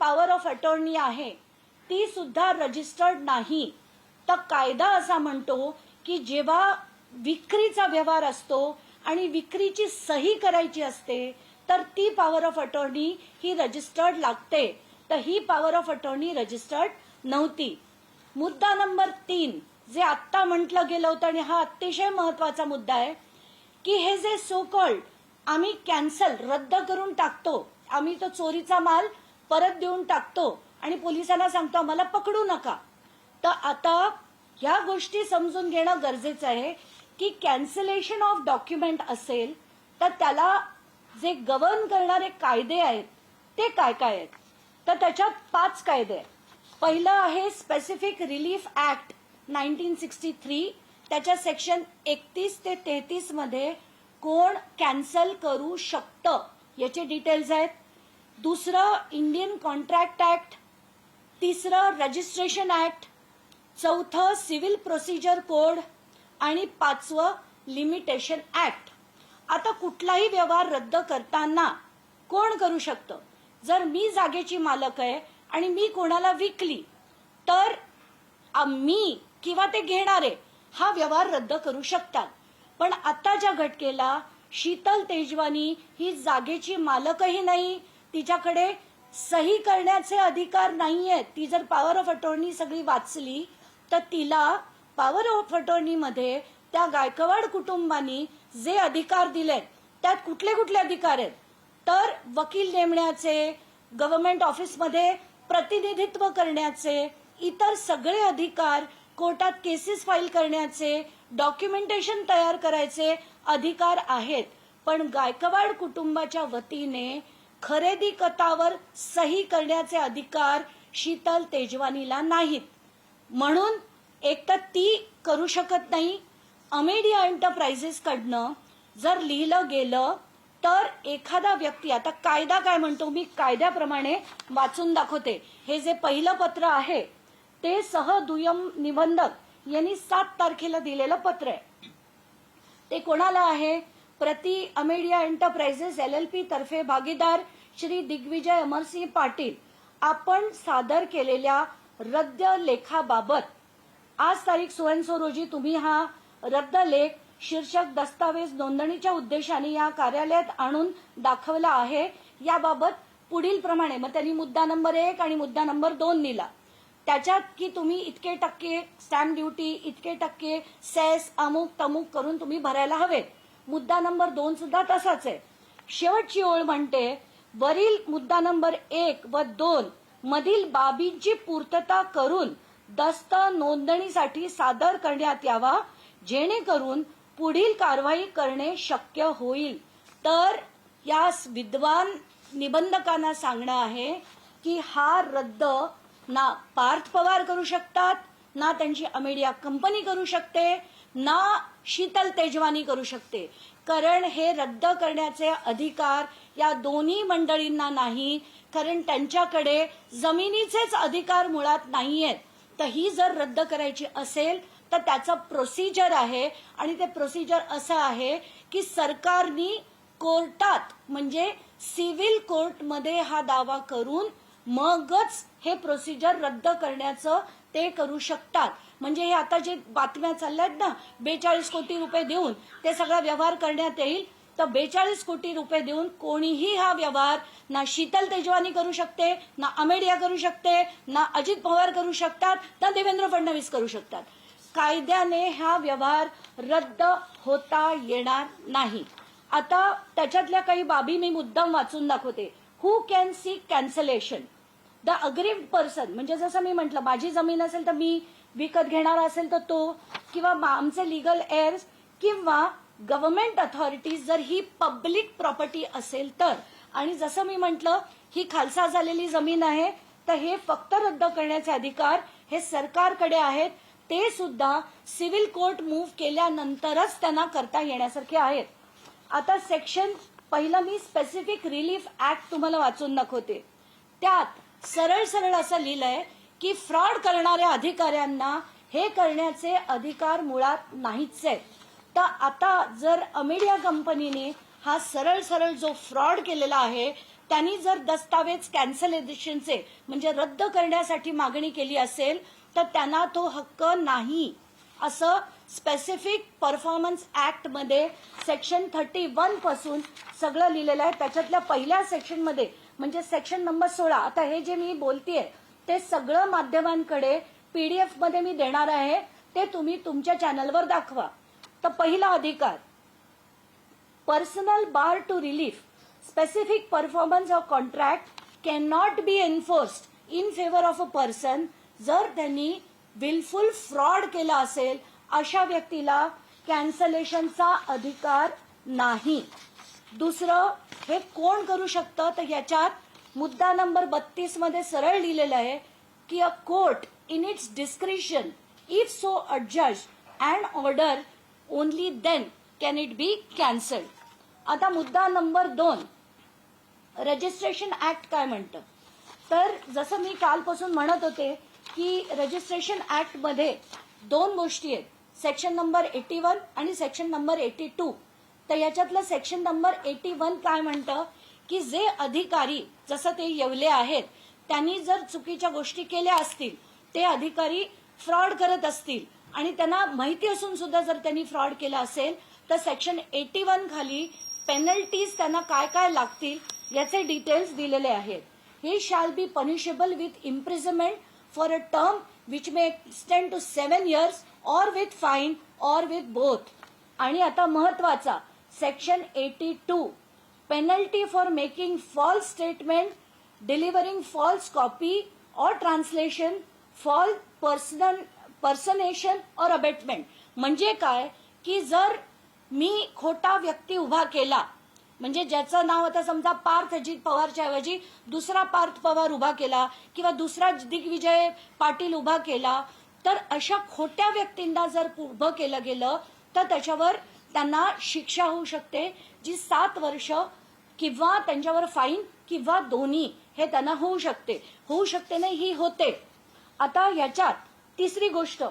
Power of attorney आहे ती सुद्धा रजिस्टर्ड नाही. तर कायदा असा म्हणतो की जेव्हा विक्रीचा व्यवहार असतो आणि विक्रीची सही करायची असते तर ती पॉवर ऑफ अटॉर्नी ही रजिस्टर्ड लागते. तर ही पॉवर ऑफ अटॉर्नी रजिस्टर्ड नव्हती. मुद्दा नंबर तीन जे आत्ता म्हटलं गेलं होतं आणि हा अतिशय महत्त्वाचा मुद्दा आहे की हे जे सो कॉल्ड आम्ही कॅन्सल रद्द करून टाकतो आम्ही तो चोरीचा माल परत देऊन टाकतो आणि पोलिसांना सांगतो आम्हाला पकडू नका. तर आता ह्या गोष्टी समजून घेणं गरजेचं आहे की कॅन्सलेशन ऑफ डॉक्युमेंट असेल तर त्याला जे गव्हर्न करणारे कायदे आहेत ते काय काय आहेत? तर त्याच्यात पाच कायदे आहेत. पहिलं आहे specific relief act nineteen sixty three त्याच्या सेक्शन एकतीस ते तेहतीसमध्ये कोण कॅन्सल करू शकतं याचे डिटेल्स आहेत. दुसरं इंडियन कॉन्ट्रॅक्ट ऍक्ट तिसरं रजिस्ट्रेशन ऍक्ट चौथं सिव्हिल प्रोसिजर कोड आणि पाचवं लिमिटेशन ऍक्ट आता कुठलाही व्यवहार रद्द करताना कोण करू शकतं? जर मी जागेची मालक आहे आणि मी कोणाला विकली तर मी किंवा ते घेणारे हा व्यवहार रद्द करू शकतात. पण आताच्या घटकेला शीतल तेजवानी ही जागेची मालकही नाही तिच्याकडे सही करण्याचे अधिकार नाहीयेत ती जर पॉवर ऑफ अटॉर्नी सगळी वाचली तर तिला पॉवर ऑफ अटॉर्नीमध्ये त्या गायकवाड कुटुंबानी जे अधिकार दिलेत त्यात कुठले कुठले अधिकार आहेत? तर वकील नेमण्याचे गव्हर्नमेंट ऑफिसमध्ये प्रतिनिधित्व करण्याचे इतर सगळे अधिकार कोर्टात केसेस फाईल करण्याचे डॉक्युमेंटेशन तयार करायचे अधिकार आहेत. पण गायकवाड कुटुंबाच्या वतीने खरेदी कतावर सही करण्याचे अधिकार शीतल तेजवानीला नाहीत. म्हणून एक तर ती करू शकत नाही. अमेडिया एंटरप्राइजेसकडनं जर लिहिलं गेलं तर एखादा व्यक्ती आता कायदा काय म्हणतो मी कायद्याप्रमाणे वाचून दाखवते. हे जे पहिलं पत्र आहे ते सह दुय्यम निबंधक यांनी सात तारखेला दिलेलं पत्र आहे. ते कोणाला आहे? प्रति Amadea enterprises L L P तर्फे भागीदार श्री दिग्विजय अमरसिंह पाटील. आपण सादर केलेल्या रद्द लेखाबाबत आज तारीख सोळा रोजी तुम्ही हा रद्द लेख शीर्षक दस्तावेज नोंदणीच्या उद्देशाने या कार्यालयात आणून दाखवला आहे. याबाबत पुढील प्रमाणे मग त्यांनी मुद्दा नंबर एक आणि मुद्दा नंबर दोन दिला त्याच्यात की तुम्ही इतके टक्के स्टॅम्प ड्युटी इतके टक्के सेस अमुक तमुक करून तुम्ही भरायला हवेत. मुद्दा नंबर दोन सुद्धा तसाच आहे. शेवटची ओळ म्हणते वरील मुद्दा नंबर एक व दोन मधील बाबींची पूर्तता करून दस्त नोंदणीसाठी सादर करण्यात यावा जेणेकरून पुढील कारवाई करणे शक्य होईल. तर या विद्वान निबंधकांना सांगणं आहे की हा रद्द ना पार्थ पवार करू शकतात ना त्यांची अमेडिया कंपनी करू शकते ना शीतल तेजवानी करू शकते. कारण हे रद्द करण्याचे अधिकार या दोन्ही मंडळींना नाही कारण त्यांच्याकडे जमिनीचेच अधिकार मुळात नाहीयेत. तर ही जर रद्द करायची असेल तर त्याचं प्रोसिजर आहे. आणि ते प्रोसिजर असं आहे की सरकारनी कोर्टात म्हणजे सिव्हिल कोर्टमध्ये हा दावा करून मगच हे प्रोसिजर रद्द करण्याचं ते करू शकतात. म्हणजे हे आता जे बातम्या चालल्यात ना बेचाळीस कोटी रुपये देऊन ते सगळा व्यवहार करण्यात येईल तर बेचाळीस कोटी रुपये देऊन कोणीही हा व्यवहार ना शीतल तेजवानी करू शकते ना अमेडिया करू शकते ना अजित पवार करू शकतात ना देवेंद्र फडणवीस करू शकतात. कायद्याने हा व्यवहार रद्द होता येणार नाही. आता त्याच्यातल्या काही बाबी मी मुद्दाम वाचून दाखवते. Who can see cancellation the aggrieved person म्हणजे जसं मी म्हटलं माझी जमीन असेल तर मी विकत घेणारा असेल तर तो किंवा आमचे लिगल एअर्स किंवा गव्हर्नमेंट अथॉरिटीज जर ही पब्लिक प्रॉपर्टी असेल तर. आणि जसं मी म्हटलं ही खालसा झालेली जमीन आहे तर हे फक्त रद्द करण्याचे अधिकार हे सरकारकडे आहेत. ते सुद्धा सिव्हिल कोर्ट मूव्ह केल्यानंतरच त्यांना करता येण्यासारखे आहेत. आता सेक्शन पहिलं मी स्पेसिफिक रिलीफ ऍक्ट तुम्हाला वाचून दाखवते. त्यात सरळ सरळ असं लिहिलंय की फ्रॉड करणाऱ्या अधिकाऱ्यांना हे करण्याचे अधिकार मुळात नाहीच आहेत. तर आता जर अमेडिया कंपनीने हा सरळ सरळ जो फ्रॉड केलेला आहे त्यांनी जर दस्तावेज कॅन्सलेशनचे म्हणजे रद्द करण्यासाठी मागणी केली असेल तर त्यांना तो हक्क नाही. असं स्पेसिफिक परफॉर्मन्स ऍक्टमध्ये सेक्शन थर्टी वनपासून सगळं लिहिलेलं आहे. त्याच्यातल्या पहिल्या सेक्शनमध्ये म्हणजे सेक्शन नंबर सोळा. आता हे जे मी बोलतेय ते सगळं माध्यमांकडे पीडीएफमध्ये मी देणार आहे. ते तुम्ही तुमच्या चॅनलवर दाखवा. तर पहिला अधिकार personal bar to relief specific performance of contract contract not be enforced in favour of a person जर त्यांनी विलफुल फ्रॉड केला असेल अशा व्यक्तीला कॅन्सलेशनचा अधिकार नाही. दुसरं हे कोण करू शकतं? तर याच्यात मुद्दा नंबर बत्तीसमध्ये सरळ लिहिलेलं आहे की a court in its discretion if so adjust and order only then can it be cancelled. आता मुद्दा नंबर दोन रजिस्ट्रेशन ऍक्ट काय म्हणतं? तर जसं मी कालपासून म्हणत होते की रजिस्ट्रेशन ऍक्टमध्ये दोन गोष्टी आहेत सेक्शन नंबर एटी वन आणि सेक्शन नंबर एटी टू. तर याच्यातलं सेक्शन नंबर एटी वन काय म्हणतं? की जे अधिकारी जसं ते येवले आहेत त्यांनी जर चुकीच्या गोष्टी केल्या असतील ते अधिकारी फ्रॉड करत असतील आणि त्यांना माहिती असून सुद्धा जर त्यांनी फ्रॉड केला असेल तर सेक्शन एटी वन खाली पेनल्टीज त्यांना काय काय लागतील याचे डिटेल्स दिलेले आहेत. हे shall be punishable with imprisonment for a term which may extend to seven years or with fine or with both आणि आता महत्त्वाचा section eighty two penalty for making false statement delivering false copy or translation fall personal personation or abetment म्हणजे काय? की जर मी खोटा व्यक्ती उभा केला म्हणजे ज्याचं नाव आता समजा पार्थ अजित पवारच्या ऐवजी दुसरा पार्थ पवार उभा केला किंवा दुसरा दिग्विजय पाटील उभा केला तर अशा खोट्या व्यक्तींना जर उभं केलं गेलं तर त्याच्यावर त्यांना शिक्षा होऊ शकते जी सात वर्ष किंवा त्यांच्यावर फाईन किंवा दोन्ही हे त्यांना होऊ शकते. होऊ शकते नाही ही होते. आता ह्याच्यात तिसरी गोष्ट.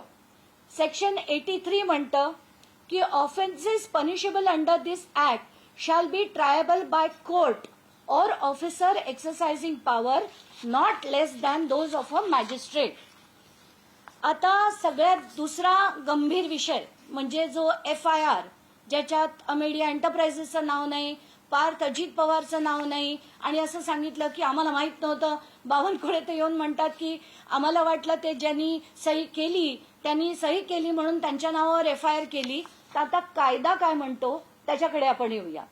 सेक्शन एटी थ्री म्हणतं की offences punishable under this act shall be triable by court or officer exercising power not less than those of a magistrate आता सगळ्यात दुसरा गंभीर विषय म्हणजे जो एफ आय आर ज्याच्यात अमेडिया एंटरप्राइजेसचं नाव नाही पार्थ अजित पवारचं नाव नाही. आणि असं सांगितलं की आम्हाला माहीत नव्हतं. बावनकुळे ते येऊन म्हणतात की आम्हाला वाटलं ते ज्यांनी सही केली त्यांनी सही केली म्हणून त्यांच्या नावावर एफ आय आर केली. तर आता कायदा काय म्हणतो? त्याच्याकडे आपण येऊया.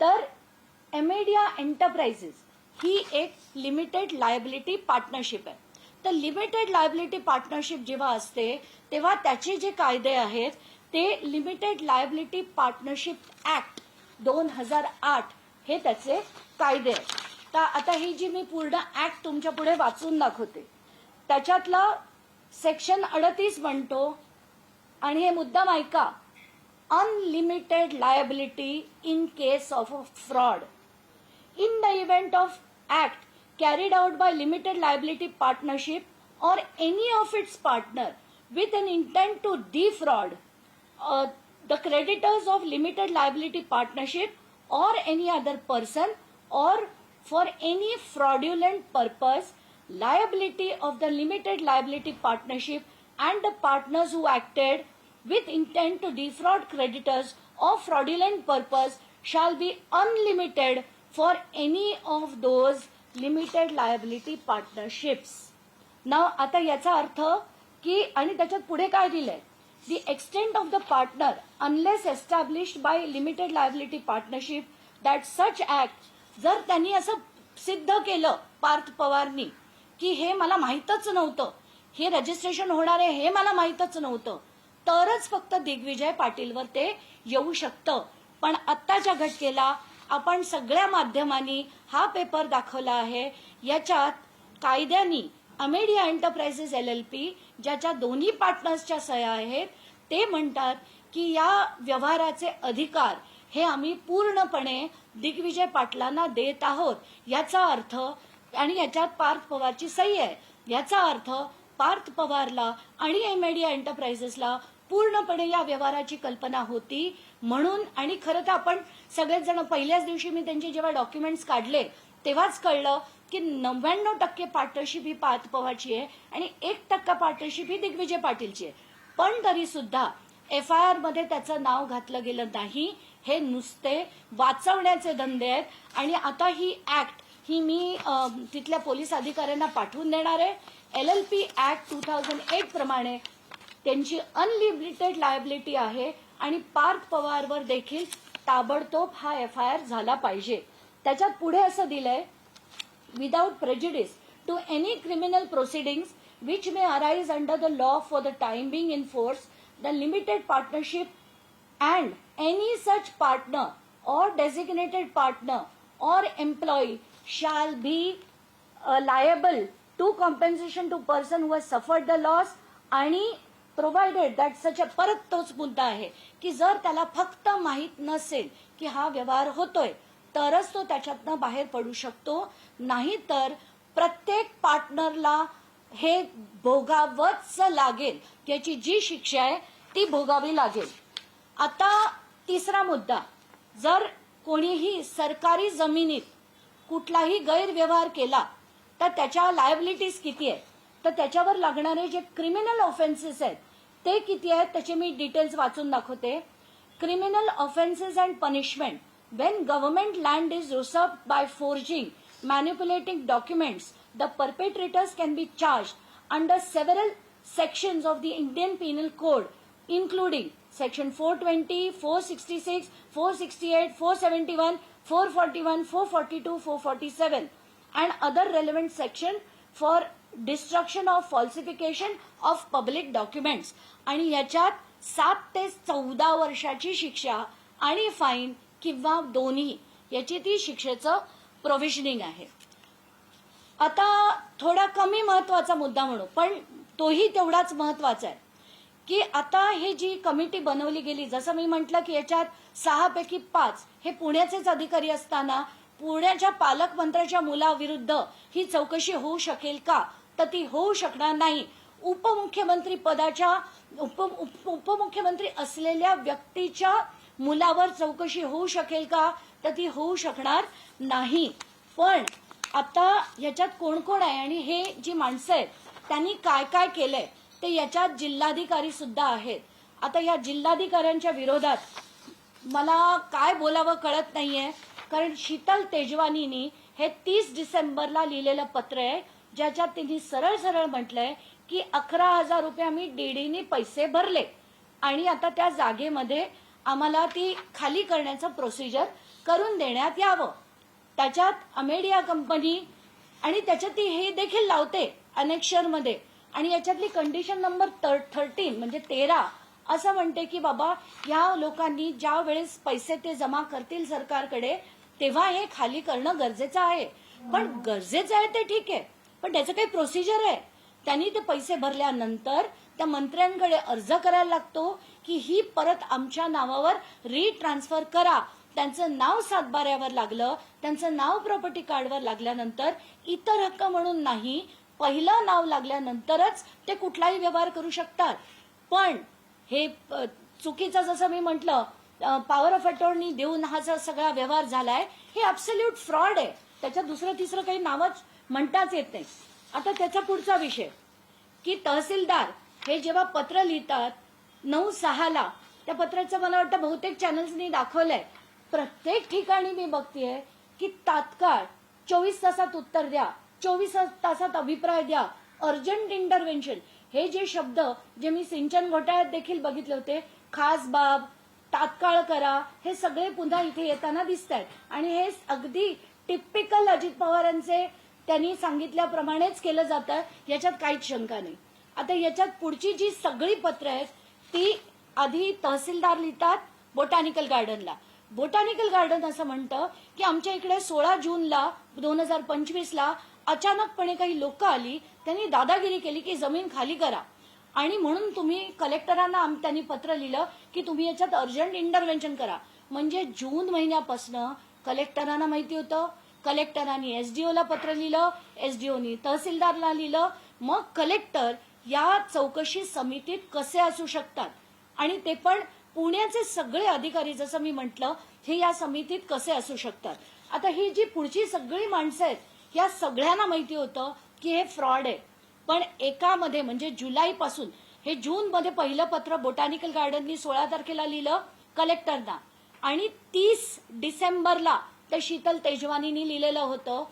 तर एमेडिया एंटरप्राइजेस ही एक लिमिटेड लायबिलिटी पार्टनरशिप आहे. तर लिमिटेड लायबिलिटी पार्टनरशिप जेव्हा असते तेव्हा त्याचे जे कायदे आहेत ते लिमिटेड लायबिलिटी पार्टनरशिप ऍक्ट दोन हजार आठ हे त्याचे कायदे आहेत. तर आता ही जी मी पूर्ण ऍक्ट तुमच्यापुढे वाचून दाखवते. त्याच्यातलं सेक्शन अडतीस म्हणतो आणि हे मुद्दाम ऐका. Unlimited liability in case of a fraud the the of of act carried by limited liability partnership or or any of its partner with an intent to defraud uh, the creditors of limited liability partnership or any other person or for any fraudulent purpose liability of the limited liability partnership and the partners who acted with intent to defraud creditors of fraudulent purpose shall be unlimited for any of those limited liability partnerships. नाव आता याचा अर्थ की आणि त्याच्यात पुढे काय दिलंय the extent of the partner unless established by limited liability partnership that such act जर त्यांनी असं सिद्ध केलं पार्थ पवारनी की हे मला माहीतच नव्हतं हे रजिस्ट्रेशन होणार आहे हे मला माहीतच नव्हतं तरच फक्त दिग्विजय पाटीलवर ते येऊ शकतं. पण आत्ताच्या घटकेला आपण सगळ्या माध्यमांनी हा पेपर दाखवला आहे. याच्यात कायद्यानी Amadea enterprises L L P ज्याच्या दोन्ही पार्टनर्सच्या सह्या आहेत ते म्हणतात की या व्यवहाराचे अधिकार हे आम्ही पूर्णपणे दिग्विजय पाटलांना देत आहोत. याचा अर्थ आणि याच्यात पार्थ पवारची सही आहे याचा अर्थ पार्थ पवारला आणि एमेडिया एंटरप्राइजेसला पूर्णपणे या व्यवहाराची कल्पना होती. म्हणून आणि खरं तर आपण सगळेच जण पहिल्याच दिवशी मी त्यांचे जेव्हा डॉक्युमेंट्स काढले तेव्हाच कळलं की नव्याण्णव टक्के पार्टनरशिप ही पार्थ पवारची आहे आणि एक टक्का पार्टनरशिप ही दिग्विजय पाटीलची आहे. पण तरी सुद्धा एफ आय आरमध्ये त्याचं नाव घातलं गेलं नाही. हे नुसते वाचवण्याचे धंदे आहेत. आणि आता ही ऍक्ट ही मी तिथल्या पोलीस अधिकाऱ्यांना पाठवून देणार आहे. L L P act two thousand eight प्रमाणे त्यांची अनलिमिटेड लायबिलिटी आहे आणि पार्थ पवारवर देखील ताबडतोब हा एफ आय आर झाला पाहिजे. त्याच्यात पुढे असं दिलंय without prejudice to any criminal proceedings which may arise under the law for the time being in force, the limited partnership and any such partner or designated partner or employee shall be uh, liable to compensation to person who has suffered the loss आणि provided that such a परत तोच मुद्दा आहे की जर त्याला फक्त माहीत नसेल की हा व्यवहार होतोय तरच तो त्याच्यातनं बाहेर पडू शकतो. नाही तर प्रत्येक पार्टनरला हे भोगावंच लागेल. याची जी शिक्षा आहे ती भोगावी लागेल. आता तिसरा मुद्दा. जर कोणीही सरकारी जमिनीत कुठलाही गैरव्यवहार केला तर त्याच्या लायबिलिटीज किती आहेत? तर त्याच्यावर लागणारे जे क्रिमिनल ऑफेन्सेस आहेत ते किती आहेत? त्याचे मी डिटेल्स वाचून दाखवते. Criminal offences and punishment When government land is usurped by forging, manipulating documents, the perpetrators can be charged under several sections of the Indian Penal Code, including Section 420, 466, 468, 471, 441, 442, 447, and other relevant section for destruction of falsification of public documents. आणि याच्यात सात ते चौदा वर्षाची शिक्षा आणि fine किंवा दोन्ही याची ती शिक्षेचं प्रोव्हिजनिंग आहे. आता थोडा कमी महत्त्वाचा मुद्दा म्हणू पण तोही तेवढाच महत्त्वाचा आहे. की आता हे जी कमिटी बनवली गेली जसं मी म्हटलं की याच्यात सहापैकी पाच हे पुण्याचेच अधिकारी असताना पुण्याच्या पालकमंत्र्याच्या मुलाविरुद्ध ही चौकशी होऊ शकेल का? तर ती होऊ शकणार नाही. उपमुख्यमंत्री पदाच्या उप उप- उपमुख्यमंत्री असलेल्या व्यक्तीच्या मुलावर चौकशी होऊ शकेल का? तर ती होऊ शकणार नाही. पण आता याच्यात कोण कोण आहे? आणि हे जी माणसं आहेत त्यांनी काय काय केलंय ते याच्यात जिल्हाधिकारी सुद्धा आहेत. आता या जिल्हाधिकाऱ्यांच्या विरोधात मला काय बोलावं कळत नाहीये. कारण शीतल तेजवानीनी हे तीस डिसेंबरला लिहिलेलं पत्र आहे ज्याच्यात तिने सरळ सरळ म्हटलंय की अकरा हजार रुपये आम्ही डीडीने पैसे भरले. आणि आता त्या जागेमध्ये आम्हाला ती खाली करण्याचं प्रोसिजर करून देण्यात यावं. त्याच्यात अमेडिया कंपनी आणि त्याच्यात ती हे देखील लावते अनेक्शरमध्ये आणि याच्यातली कंडिशन नंबर थर्टीन म्हणजे तेरा असं म्हणते की बाबा या लोकांनी ज्या वेळेस पैसे ते जमा करतील सरकारकडे तेव्हा हे खाली करणं गरजेचं आहे. पण गरजेचं आहे ते ठीक आहे. पण त्याचं काही प्रोसिजर आहे. त्यांनी ते पैसे भरल्यानंतर त्या मंत्र्यांकडे अर्ज करायला लागतो. की ही परत आमच्या नावावर रिट्रान्सफर करा. त्यांचं नाव सातबाऱ्यावर लागलं. त्यांचं नाव प्रॉपर्टी कार्डवर लागल्यानंतर इतर हक्क म्हणून नाही पहिलं नाव लागल्यानंतरच ते कुठलाही व्यवहार करू शकतात. पण हे चुकीचं जसं मी म्हटलं पॉवर ऑफ अटॉर्नी देऊन हा जो सगळा व्यवहार झालाय हे अब्सल्यूट फ्रॉड आहे. त्याच्यात दुसरं तिसरं काही नावच म्हणताच येत नाही. आता त्याचा पुढचा विषय. की तहसीलदार हे जेव्हा पत्र लिहितात नऊ सहाला. त्या पत्राचं मला वाटतं बहुतेक चॅनल्सनी दाखवलंय. प्रत्येक ठिकाणी मी बघतेय की तात्काळ चोवीस तासात उत्तर द्या चोवीस तासात अभिप्राय द्या अर्जंट इंटरव्हेन्शन हे जे शब्द जे मी सिंचन घोटाळ्यात देखील बघितले होते खास बाब तात्काळ करा हे सगळे पुन्हा इथे येताना दिसत आहेत आणि हे अगदी टिपिकल अजित पवारांचे त्यांनी सांगितल्याप्रमाणेच केलं जातं याच्यात काहीच शंका नाही. आता याच्यात पुढची जी सगळी पत्र आहेत ती आधी तहसीलदार लिहितात बोटॅनिकल गार्डनला बोटॅनिकल गार्डन असं म्हणतं की आमच्या इकडे सोळा जूनला दोन हजार पंचवीसला अचानकपणे काही लोक आली त्यांनी दादागिरी केली की जमीन खाली करा. आणि म्हणून तुम्ही कलेक्टरांना त्यांनी पत्र लिहिलं की तुम्ही याच्यात अर्जंट इंटरव्हेन्शन करा. म्हणजे जून महिन्यापासनं कलेक्टरांना माहिती होतं. कलेक्टरांनी एसडीओला पत्र लिहिलं एसडीओनी तहसीलदारला लिहिलं. मग कलेक्टर या चौकशी समितीत कसे असू शकतात? आणि ते पण पुण्याचे सगळे अधिकारी जसं मी म्हटलं हे या समितीत कसे असू शकतात? आता ही जी पुढची सगळी माणसं आहेत या सगळ्यांना माहिती होतं की हे फ्रॉड आहे. पण एकामध्ये म्हणजे जुलैपासून हे जूनमध्ये पहिलं पत्र बोटॅनिकल गार्डननी सोळा तारखेला लिहिलं कलेक्टरना. आणि तीस डिसेंबरला ते शीतल तेजवानीनी लिहिलेलं होतं.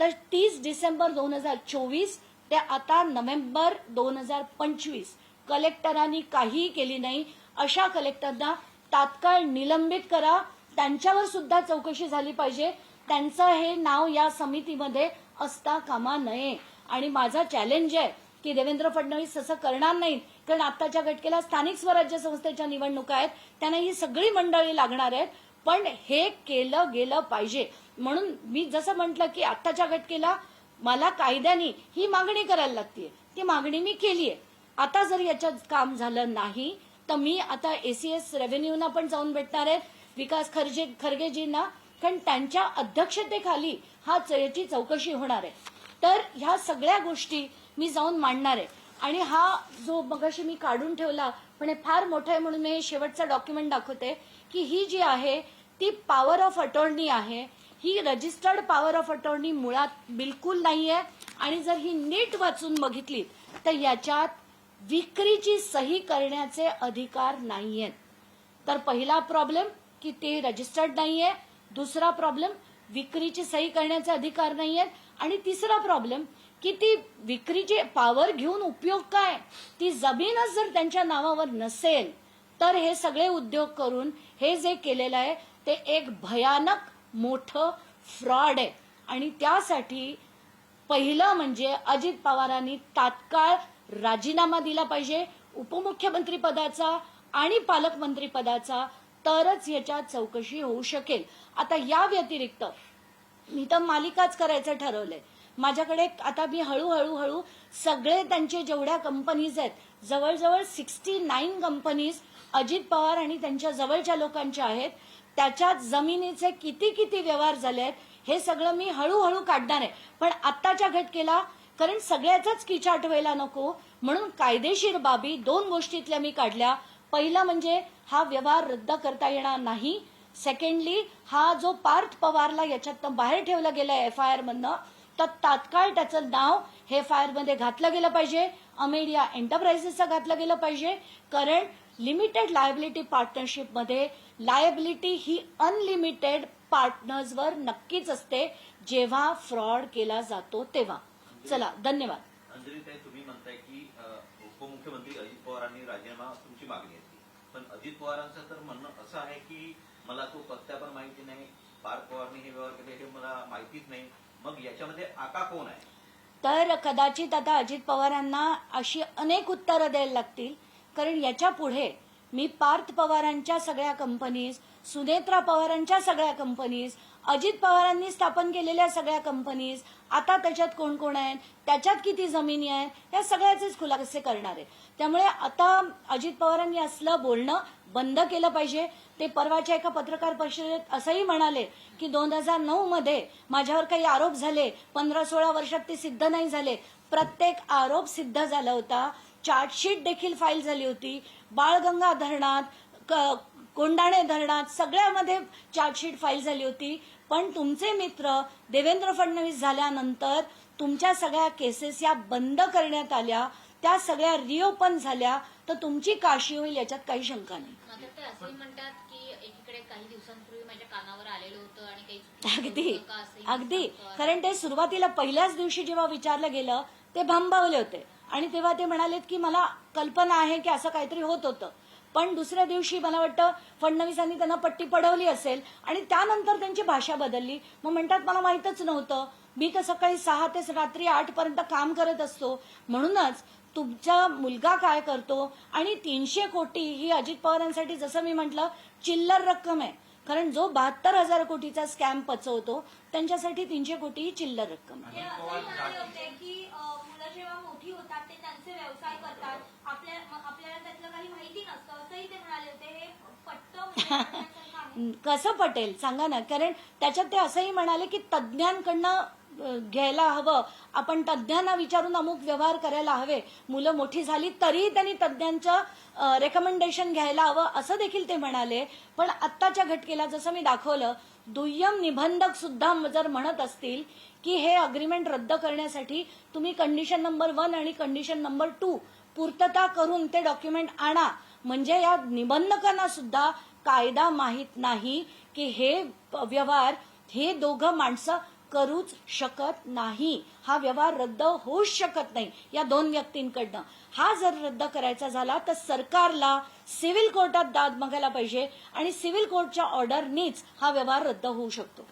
तर तीस डिसेंबर दोन हजार चोवीस ते आता नोव्हेंबर दोन हजार पंचवीस. कलेक्टरांनी काहीही केली नाही. अशा कलेक्टरना तात्काळ निलंबित करा. त्यांच्यावर सुद्धा चौकशी झाली पाहिजे. त्यांचं हे नाव या समितीमध्ये असता कामा नये. आणि माझा चॅलेंज आहे की देवेंद्र फडणवीस असं करणार नाहीत. कारण आत्ताच्या घटकेला स्थानिक स्वराज्य संस्थेच्या निवडणुका आहेत. त्यांना ही सगळी मंडळी लागणार आहेत. पण हे केलं गेलं पाहिजे. म्हणून मी जसं म्हटलं की आत्ताच्या घटकेला मला कायद्याने ही मागणी करायला लागते ती मागणी मी केली आहे आता जर याच्यात काम झालं नाही तर मी आता एसीएस रेव्हेन्यूना पण जाऊन भेटणार आहे विकास खर्जे खरगेजींना. कारण त्यांच्या अध्यक्षतेखाली हा च- याची चौकशी होणार आहे. तर ह्या सगळ्या गोष्टी मी जाऊन मांडणार आहे. आणि हा जो मगाशी मी काढून ठेवला पण हे फार मोठं आहे म्हणून मी हे शेवटचं डॉक्युमेंट दाखवते की ही जी आहे ती पॉवर ऑफ अटॉर्नी आहे. ही रजिस्टर्ड पॉवर ऑफ अटॉर्नी मुळात बिलकुल नाही आहे आणि जर ही नीट वाचून बघितली तर याच्यात विक्रीची सही करण्याचे अधिकार नाही आहेत तर पहिला प्रॉब्लेम की ते रजिस्टर्ड नाही आहे दुसरा प्रॉब्लेम विक्रीची सही करण्याचे अधिकार नाही आहेत आणि तिसरा प्रॉब्लेम की ती विक्रीची पावर घेऊन उपयोग काय? ती जमीनच जर त्यांच्या नावावर नसेल तर हे सगळे उद्योग करून हे जे केलेलं आहे ते एक भयानक मोठं फ्रॉड आहे. आणि त्यासाठी पहिलं म्हणजे अजित पवारांनी तात्काळ राजीनामा दिला पाहिजे उपमुख्यमंत्री पदाचा आणि पालकमंत्री पदाचा तरच याच्यात चौकशी होऊ शकेल. आता या व्यतिरिक्त मी तर मालिकाच करायचं ठरवलंय. माझ्याकडे आता मी हळूहळू हळू सगळे त्यांचे जेवढ्या कंपनीज आहेत जवळजवळ sixty nine companies Ajit Pawar आणि त्यांच्या जवळच्या लोकांच्या आहेत त्याच्यात जमिनीचे किती किती व्यवहार झाले आहेत हे सगळं मी हळूहळू काढणार आहे. पण आत्ताच्या घटकेला कारण सगळ्याचाच किचाट व्हायला नको म्हणून कायदेशीर बाबी दोन गोष्टीतल्या मी काढल्या. पहिला म्हणजे हा व्यवहार रद्द करता येणार नाही. सेकंडली हा जो पार्थ पवारला याच्यातनं बाहेर ठेवला गेला एफ आय आर मधनं तर तात्काळ त्याचं नाव हे एफ आय आरमध्ये घातलं गेलं पाहिजे. अमेडिया एंटरप्राइजेसचं घातलं गेलं पाहिजे. कारण लिमिटेड लायबिलिटी पार्टनरशिपमध्ये लायबिलिटी ही अनलिमिटेड पार्टनर्सवर नक्कीच असते जेव्हा फ्रॉड केला जातो तेव्हा. चला धन्यवाद. अंजलीताई तुम्ही म्हणताय की उपमुख्यमंत्री अजित पवारांनी राजीनामा तुमची मागणी आहे पण अजित पवारांचं तर म्हणणं असं आहे की मला तो पत्ता पण माहिती नाही पार्थ पवारने हे व्यवहार केले हे मला माहितीच नाही. मग याच्यामध्ये आका कोण आहे? तर कदाचित आता अजित पवारांना अशी अनेक उत्तरं द्यायला लागतील कारण याच्यापुढे मी पार्थ पवारांच्या सगळ्या कंपनीज सुनेत्रा पवारांच्या सगळ्या कंपनीज अजित पवारांनी स्थापन केलेल्या सगळ्या कंपनीज आता त्याच्यात कोण कोण आहेत त्याच्यात किती जमिनी आहेत या सगळ्याचेच खुलासे करणार. आहे त्यामुळे आता अजित पवारांनी असलं बोलणं बंद केलं पाहिजे. ते परवाच्या एका पत्रकार परिषदेत असंही म्हणाले की दोन हजार नऊ मध्ये माझ्यावर काही आरोप झाले पंधरा सोळा वर्षात ते सिद्ध नाही झाले. प्रत्येक आरोप सिद्ध झाला होता. चार्जशीट देखील फाईल झाली होती. बाळगंगा धरणात कोंडाणे धरणात सगळ्यामध्ये चार्जशीट फाईल झाली होती. पण तुमचे मित्र देवेंद्र फडणवीस झाल्यानंतर तुमच्या सगळ्या केसेस या बंद करण्यात आल्या. त्या सगळ्या रिओपन झाल्या. तर तुमची काशी होईल याच्यात काही शंका नाही. म्हणतात की एकीकडे काही दिवसांपूर्वी माझ्या कानावर आलेलं होतं आणि अगदी. अगदी. कारण ते सुरुवातीला पहिल्याच दिवशी जेव्हा विचारलं गेलं ते भांबावले होते. आणि तेव्हा ते म्हणालेत की मला कल्पना आहे की असं काहीतरी होत होतं. पण दुसऱ्या दिवशी मला वाटतं फडणवीसांनी त्यांना पट्टी पडवली असेल आणि त्यानंतर त्यांची भाषा बदलली. मग म्हणतात मला माहीतच नव्हतं. मी तर सकाळी सहा ते रात्री आठ पर्यंत काम करत असतो. म्हणूनच तुमचा मुलगा काय करतो आणि तीनशे कोटी ही अजित पवारांसाठी जसं मी म्हटलं चिल्लर रक्कम आहे. कारण जो बहात्तर हजार कोटीचा स्कॅम पचवतो त्यांच्यासाठी तीनशे कोटी ही चिल्लर रक्कम आहे ते असंही म्हणाले होते की अ, मुलं जेव्हा मोठी होतात ते त्यांचे व्यवसाय करतात. आपल्या आपल्याला त्यातलं काही माहिती नसतं असंही ते म्हणाले होते. हे पट्ट म्हणजे. कसं पटेल? सांगा ना. कारण त्याच्यात ते असंही म्हणाले की तज्ज्ञांकडनं घ्यायला हवं. आपण तज्ज्ञांना विचारून अमुक व्यवहार करायला हवे. मुलं मोठी झाली तरीही त्यांनी तज्ज्ञांचं रेकमेंडेशन घ्यायला हवं असं देखील ते म्हणाले. पण आत्ताच्या घटकेला जसं मी दाखवलं दुय्यम निबंधक सुद्धा जर म्हणत असतील की हे अग्रीमेंट रद्द करण्यासाठी तुम्ही कंडिशन नंबर वन आणि कंडिशन नंबर टू पूर्तता करून ते डॉक्युमेंट आणा. म्हणजे या निबंधकांना सुद्धा कायदा माहीत नाही की हे व्यवहार हे दोघं माणसं करूच शकत नाही. हा व्यवहार रद्द होऊच शकत नाही या दोन व्यक्तींकडनं. हा जर रद्द करायचा झाला तर सरकारला सिव्हिल कोर्टात दाद मागायला पाहिजे आणि सिव्हिल कोर्टच्या ऑर्डरनीच हा व्यवहार रद्द होऊ शकतो.